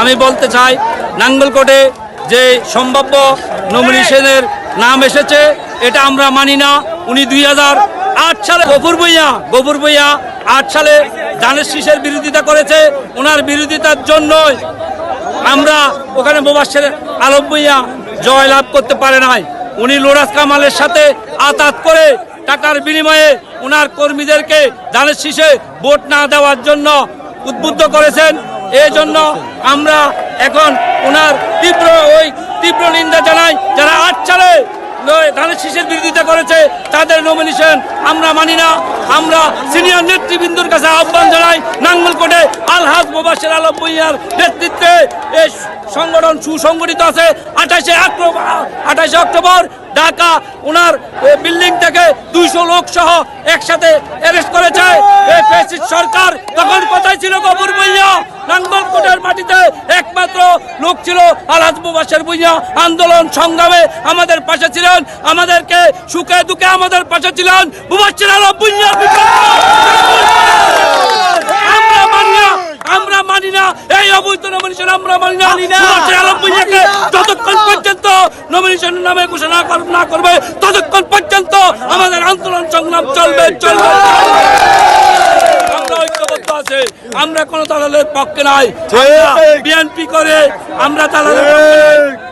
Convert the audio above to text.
আমি বলতে চাই, নাঙ্গলকোটে যে সম্ভাব্য নমিনেশনের নাম এসেছে, এটা আমরা মানি না। উনি দুই হাজার আট সালে গফুর ভুইয়া গফুর ভুইয়া আট সালে ধানের শীষের বিরোধিতা করেছে। ওনার বিরোধিতার জন্যই আমরা ওখানে মোবাসের আলম ভুইয়া জয় লাভ করতে পারে নাই। উনি লোরাস কামালের সাথে আতাত করে টাকার বিনিময়ে ওনার কর্মীদেরকে ধানের শীষে ভোট না দেওয়ার জন্য উদ্বুদ্ধ করেছেন। এই জন্য আমরা এখন ওনার তীব্র ওই তীব্র নিন্দা জানাই, যারা আট ধানের শীষের বিরোধিতা করেছে, তাদের নমিনেশন আমরা মানি না। আমরা সিনিয়র নেতৃবৃন্দর কাছে আহ্বান জানাই, নাঙ্গলকোটে আলহাজ মোবাসের আলম ভুইয়ার নেতৃত্বে এই সংগঠন সুসংগঠিত আছে। আঠাশে আঠাশে অক্টোবর ঢাকা ওনার বিল্ডিং থেকে দুইশো লোক সহ একসাথে অ্যারেস্ট করেছে। সরকার তখন কোথায় ছিল গবর ভুইয়া? মাটিতে একমাত্র লোক ছিল আলহাজ মুবাসের ভুইয়া আন্দোলন সংগ্রামে আমাদের পাশে ছিলেন আমাদেরকে সুখে দুঃখে আমাদের পাশে ছিলেন মুবাসের আলম ভুইয়ার আমরা মানি না আমরা মানি না এই অবৈধ নমিনেশন আমরা মানি না। মুবাসের আলম ভুইয়াকে যতক্ষণ পর্যন্ত নমিনেশনের নামে ঘোষণা না করবে ততক্ষণ পর্যন্ত আমাদের আন্দোলন সংগ্রাম চলবে চলবে। আমরা কোন দলের পক্ষে নাই বিএনপি করে আমরা দালালের।